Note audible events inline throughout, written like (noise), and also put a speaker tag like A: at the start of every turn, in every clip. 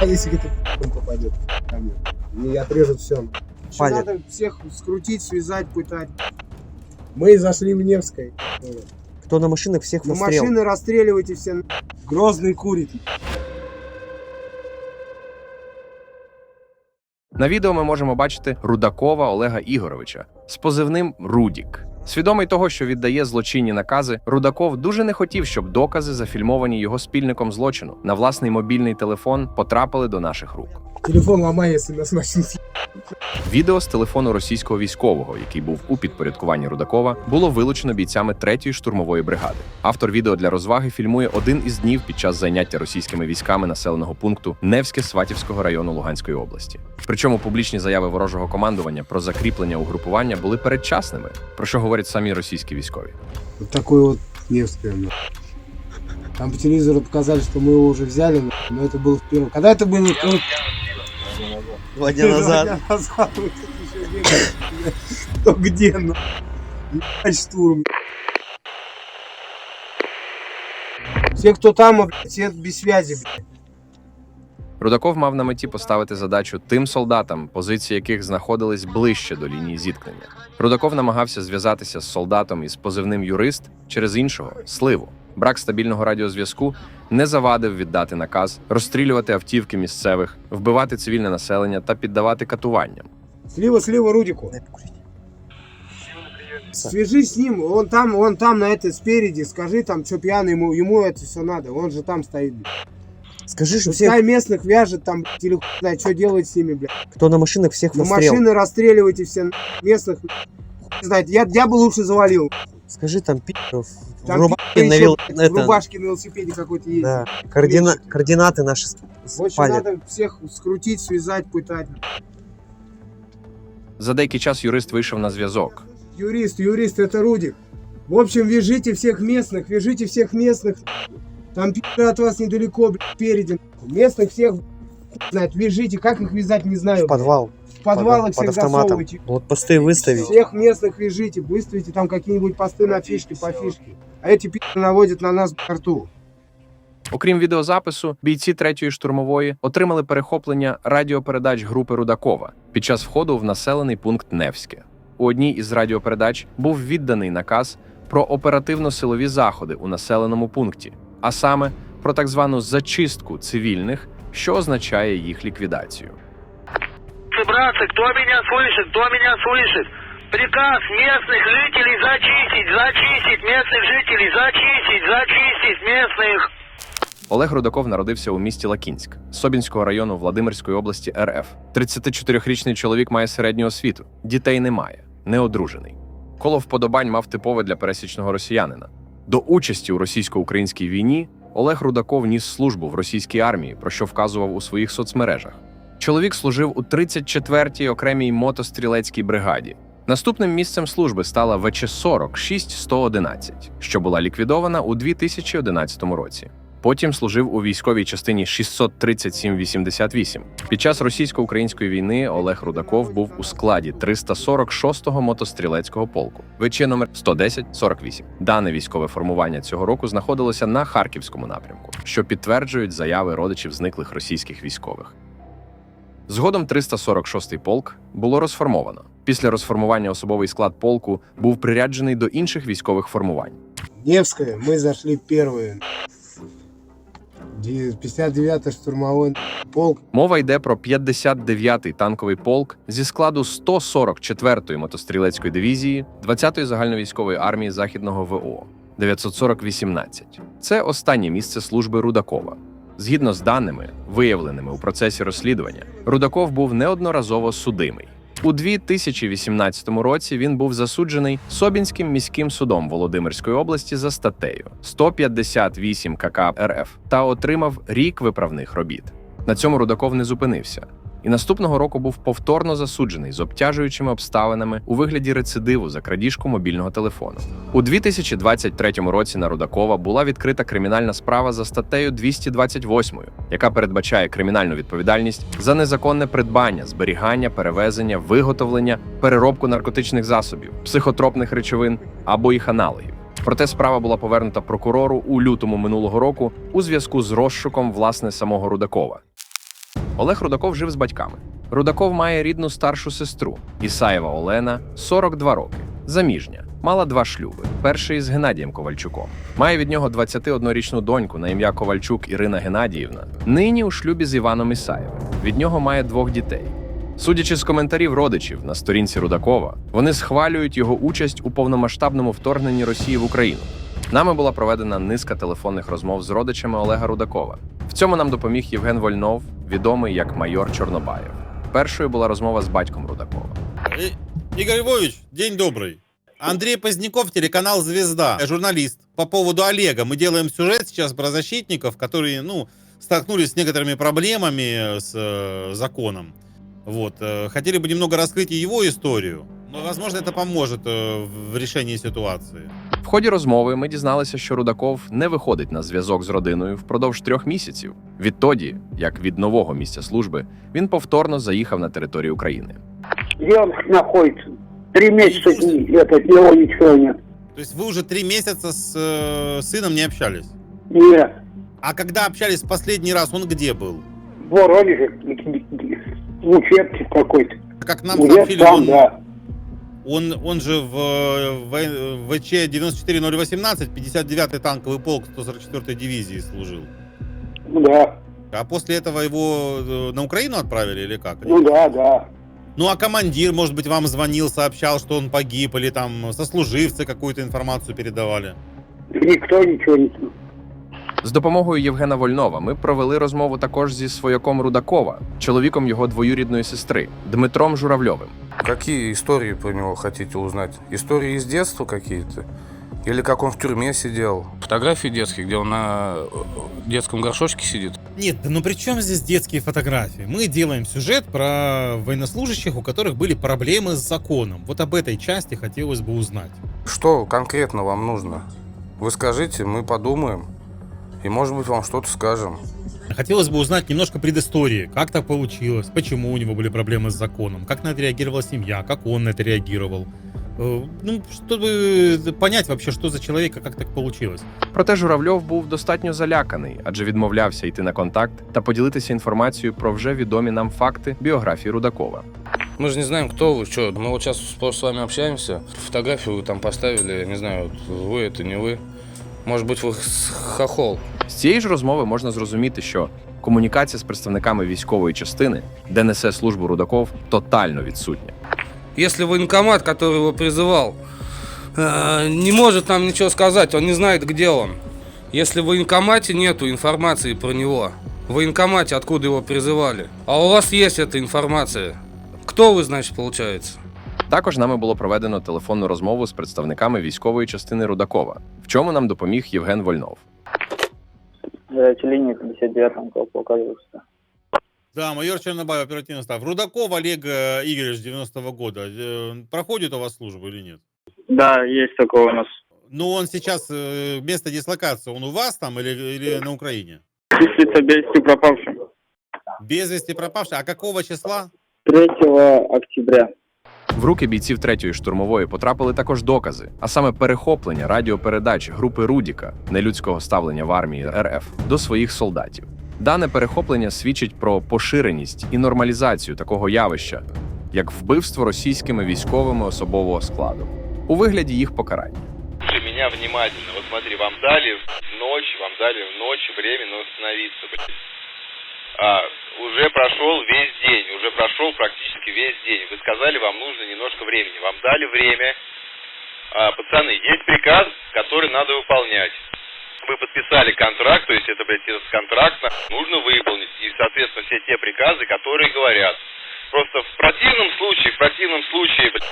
A: А если это он попадет ко мне? Мне отрежут все.
B: Палец.
A: Надо всех скрутить, связать, пытать. Мы зашли в Невской.
B: Кто на машинах, всех
A: На
B: расстрел.
A: машины расстреливайте все. Грозный курит.
C: На відео ми можемо бачити Рудакова Олега Ігоровича з позивним Рудік. Свідомий того, що віддає злочинні накази, Рудаков дуже не хотів, щоб докази, зафільмовані його спільником злочину, на власний мобільний телефон потрапили до наших рук.
A: Телефон ломай, если нас
C: Відео з телефону російського військового, який був у підпорядкуванні Рудакова, було вилучено бійцями 3-ї штурмової бригади. Автор відео для розваги фільмує один із днів під час заняття російськими військами населеного пункту Невське Сватівського району Луганської області. Причому публічні заяви ворожого командування про закріплення угрупування були передчасними, про що говорять самі російські військові.
A: Вот такой вот Невская. ну. Там по телевизору показали, что мы его уже взяли, ну, но это было в первом. Когда это было? Ну,
B: Два дня назад.
A: Два дня назад. (laughs) Вот тут еще бегали. Кто где, ну. Ебать, штурм. Все, кто там, блядь, все без связи, блядь.
C: Рудаков мав на меті поставити задачу тим солдатам, позиції яких знаходились ближче до лінії зіткнення. Рудаков намагався зв'язатися з солдатом із позивним юрист через іншого сливу. Брак стабільного радіозв'язку не завадив віддати наказ розстрілювати автівки місцевих, вбивати цивільне населення та піддавати катуванням.
A: Слива, слива Рудику.
B: Дай покурить.
A: Свяжись с ним, он там, он там на это спереди, скажи там, что пьяный, ему, ему это все надо, он же там стоит.
B: Скажи, что все,
A: Пускай местных вяжет там, или хуй знает, что делать с ними, блядь.
B: кто на машинах, всех
A: На
B: расстрел.
A: машины расстреливайте все местных. Хуй знает, я, я бы лучше завалил.
B: Скажи там пидоров. В
A: Там
B: рубашке
A: еще,
B: на вел- это,
A: рубашке на велосипеде какой-то есть.
B: да, координа- координаты наши
A: В общем,
B: спалят.
A: надо всех скрутить, связать, пытать.
C: За деякий час юрист вийшов на зв'язок.
A: Юрист, юрист, это Рудик. В общем, вяжите всех местных, вяжите всех местных. Там пи***ы от вас недалеко, блядь, спереди. Местных всех, хуй знает, вяжите. Как их вязать, не знаю.
B: в подвал.
A: В подвалы
B: под,
A: всех
B: под автоматом.
A: засовывайте.
B: Блокпосты выставить.
A: Всех местных вяжите, выставите там какие-нибудь посты на фишки, по фишке. А эти пи***ы наводят на нас борту.
C: Окрім відеозапису, бійці третьої штурмової отримали перехоплення радіопередач групи Рудакова під час входу в населений пункт Невське. У одній із радіопередач був відданий наказ про оперативно-силові заходи у населеному пункті, а саме про так звану зачистку цивільних, що означає їх ліквідацію.
D: Братцы, кто меня слышит, кто меня слышит? Приказ местных жителей зачистить, зачистить местных жителей, зачистить, зачистить местных.
C: Олег Рудаков народився у місті Лакінськ Собінського району Владимирської області РФ. 34-річний чоловік має середню освіту, дітей немає, не одружений. Коло вподобань мав типове для пересічного росіянина. До участі у російсько-українській війні Олег Рудаков ніс службу в російській армії, про що вказував у своїх соцмережах. Чоловік служив у 34-й окремій мотострілецькій бригаді. Наступним місцем служби стала ВЧ-40 6111, що була ліквідована у 2011 році. Потім служив у військовій частині 637-88. Під час російсько-української війни Олег Рудаков був у складі 346-го мотострілецького полку. ВЧ номер 110-48. Дане військове формування цього року знаходилося на харківському напрямку, що підтверджують заяви родичів зниклих російських військових. Згодом 346-й полк було розформовано. Після розформування особовий склад полку був приряджений до інших військових формувань.
A: Невская, мы зашли первые. Ди- 59-й штурмовой полк.
C: Мова йде про 59-й танковий полк зі складу 144-ї мотострілецької дивізії 20-ї загальновійськової армії Західного ВО 940-18. Це останнє місце служби Рудакова. Згідно з даними, виявленими у процесі розслідування, Рудаков був неодноразово судимий. У 2018 році він був засуджений Собінським міським судом Володимирської області за статтею 158 КК РФ та отримав рік виправних робіт. На цьому Рудаков не зупинився. І наступного року був повторно засуджений з обтяжуючими обставинами у вигляді рецидиву за крадіжку мобільного телефону. У 2023 році на Рудакова була відкрита кримінальна справа за статтею 228, яка передбачає кримінальну відповідальність за незаконне придбання, зберігання, перевезення, виготовлення, переробку наркотичних засобів, психотропних речовин або їх аналогів. Проте справа була повернута прокурору у лютому минулого року у зв'язку з розшуком власне самого Рудакова. Олег Рудаков жив з батьками. Рудаков має рідну старшу сестру Ісаєва Олена, 42 роки, заміжня, мала два шлюби. Перший з Геннадієм Ковальчуком. Має від нього 21-річну доньку на ім'я Ковальчук Ірина Геннадіївна. Нині у шлюбі з Іваном Ісаєвим. Від нього має двох дітей. Судячи з коментарів родичів на сторінці Рудакова, вони схвалюють його участь у повномасштабному вторгненні Росії в Україну. Нами була проведена низка телефонних розмов з родичами Олега Рудакова. В цьому нам допоміг Євген Вольнов, відомий як майор Чорнобаєв. Першою була розмова з батьком Рудакова.
E: И- Игорь Львович, день добрый. Андрей Поздняков, телеканал «Звезда», Я журналист. По поводу Олега. Мы делаем сюжет сейчас про защитников, которые, ну, столкнулись с некоторыми проблемами с э, законом. Вот. э, Хотели бы немного раскрыть и его историю. Но, возможно, это поможет э, в решении ситуации.
C: В ході розмови ми дізналися, що Рудаков не виходить на зв'язок з родиною впродовж трьох місяців. Відтоді, як від нового місця служби, він повторно заїхав на територію України.
F: Где он находится? Три месяца не- этот, его ничего нет.
E: То есть вы уже три месяца с э, сыном не общались?
F: Нет.
E: А когда общались в последний раз, он где был?
F: В Воронеже, в учебке какой-то.
E: Как нам
F: Где
E: сообщили,
F: там,
E: он,
F: да.
E: Он, он же в, в ВЧ 94018, 59-й танковый полк 144-й дивизии служил.
F: Ну да.
E: А после этого его э, на Украину отправили или как?
F: Ну да, да.
E: Ну а командир, может быть, вам звонил, сообщал, что он погиб, или там сослуживцы какую-то информацию передавали?
F: Никто ничего не
C: З допомогою Євгена Вольнова ми провели розмову також зі свояком Рудакова, чоловіком його двоюрідної сестри Дмитром Журавльовим.
G: Какие истории про него хотите узнать? Истории из детства какие-то? Или как он в тюрьме сидел? Фотографии детские, где он на э, детском горшочке сидит?
E: Нет, да ну при чем здесь детские фотографии? Мы делаем сюжет про военнослужащих, у которых были проблемы с законом. Вот об этой части хотелось бы узнать.
G: Что конкретно вам нужно? Вы скажите, мы подумаем. И, может быть, вам что-то скажем.
E: Хотелось бы узнать немножко предыстории, как так получилось, почему у него были проблемы с законом, как на это реагировала семья, как он на это реагировал. Э, Ну, чтобы понять вообще, что за человек, и как так получилось.
C: Проте Журавльов був достатньо заляканий, адже відмовлявся йти на контакт та поділитися інформацією про вже відомі нам факти біографії Рудакова.
G: Мы же не знаем, кто вы, что. Мы вот сейчас просто с вами общаемся. Фотографию вы там поставили, я не знаю, вот вы это, не вы. Может быть, вы с- хохол.
C: З цієї ж розмови можна зрозуміти, що комунікація з представниками військової частини, де несе службу Рудаков, тотально відсутня.
G: Если военкомат, который его призывал, э, не может нам ничего сказать, он не знает, где он. Если в военкомате нету информации про него, в военкомате откуда его призывали, а у вас есть эта информация, кто вы, значит, получается?
C: Також нами було проведено телефонну розмову з представниками військової частини Рудакова, в чому нам допоміг Євген Вольнов.
H: Горячей линии 59-го полка Юрска.
E: Да, майор Чернобаев, оперативный став. Рудаков Олег э, Игоревич 90-го года. Э, Проходит у вас службу или нет?
H: Да, есть такое у нас.
E: Ну, он сейчас, э, место дислокации, он у вас там или, или на Украине?
H: Числится без вести пропавшим.
E: Без вести пропавший. А какого числа?
H: 3 октября.
C: В руки бійців 3-ї штурмової потрапили також докази, а саме перехоплення радіопередач групи Рудіка нелюдського ставлення в армії РФ до своїх солдатів. Дане перехоплення свідчить про поширеність і нормалізацію такого явища, як вбивство російськими військовими особового складу у вигляді їх покарання.
I: Меня внимательно. Вот смотри, вам дали ночь, вам дали в ночь временно установиться. блядь. А, уже прошел весь день, уже прошел практически весь день. Вы сказали, вам нужно немножко времени. Вам дали время. А, пацаны, есть приказ, который надо выполнять. Вы подписали контракт, то есть это, блядь, этот контракт на- нужно выполнить. И, соответственно, все те приказы, которые говорят. Просто в противном случае, в противном случае, блядь,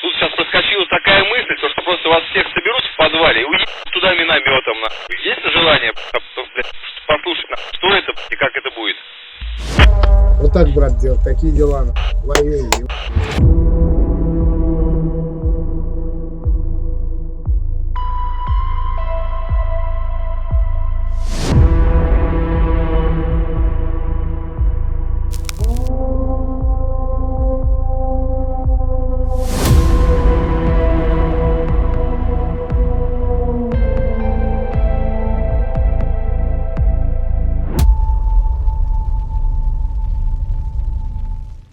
I: Тут сейчас проскочила такая мысль, то, что просто вас всех соберут в подвале и уедут туда минометом. нахуй. Есть желание послушать, нахуй, что это и как
A: так, брат, делать. Такие дела. Воюем.